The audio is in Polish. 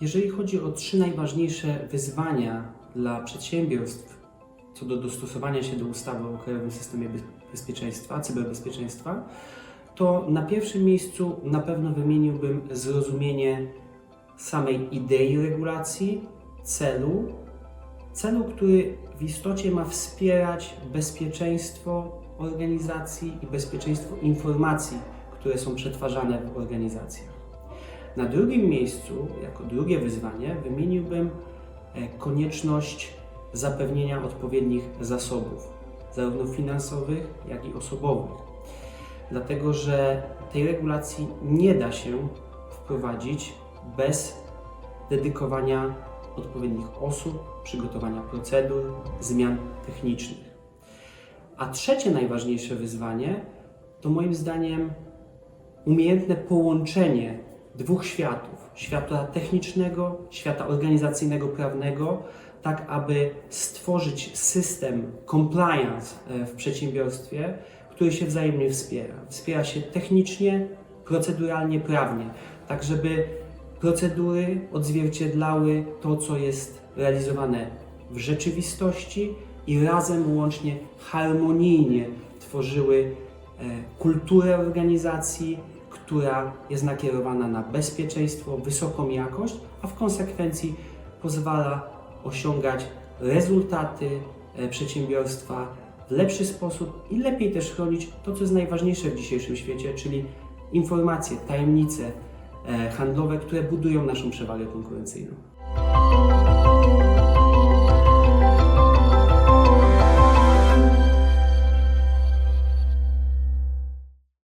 Jeżeli chodzi o trzy najważniejsze wyzwania dla przedsiębiorstw co do dostosowania się do ustawy o Krajowym Systemie Be- Bezpieczeństwa, cyberbezpieczeństwa, to na pierwszym miejscu na pewno wymieniłbym zrozumienie samej idei regulacji, celu, celu, który w istocie ma wspierać bezpieczeństwo organizacji i bezpieczeństwo informacji, które są przetwarzane w organizacjach. Na drugim miejscu, jako drugie wyzwanie, wymieniłbym e, konieczność zapewnienia odpowiednich zasobów, zarówno finansowych, jak i osobowych. Dlatego, że tej regulacji nie da się wprowadzić bez dedykowania odpowiednich osób, przygotowania procedur, zmian technicznych. A trzecie najważniejsze wyzwanie to moim zdaniem umiejętne połączenie dwóch światów: świata technicznego, świata organizacyjnego, prawnego, tak aby stworzyć system compliance e, w przedsiębiorstwie, który się wzajemnie wspiera. Wspiera się technicznie, proceduralnie, prawnie, tak żeby procedury odzwierciedlały to, co jest realizowane w rzeczywistości i razem łącznie harmonijnie tworzyły e, kulturę organizacji, która jest nakierowana na bezpieczeństwo, wysoką jakość, a w konsekwencji pozwala osiągać rezultaty e, przedsiębiorstwa w lepszy sposób i lepiej też chronić to, co jest najważniejsze w dzisiejszym świecie, czyli informacje, tajemnice e, handlowe, które budują naszą przewagę konkurencyjną.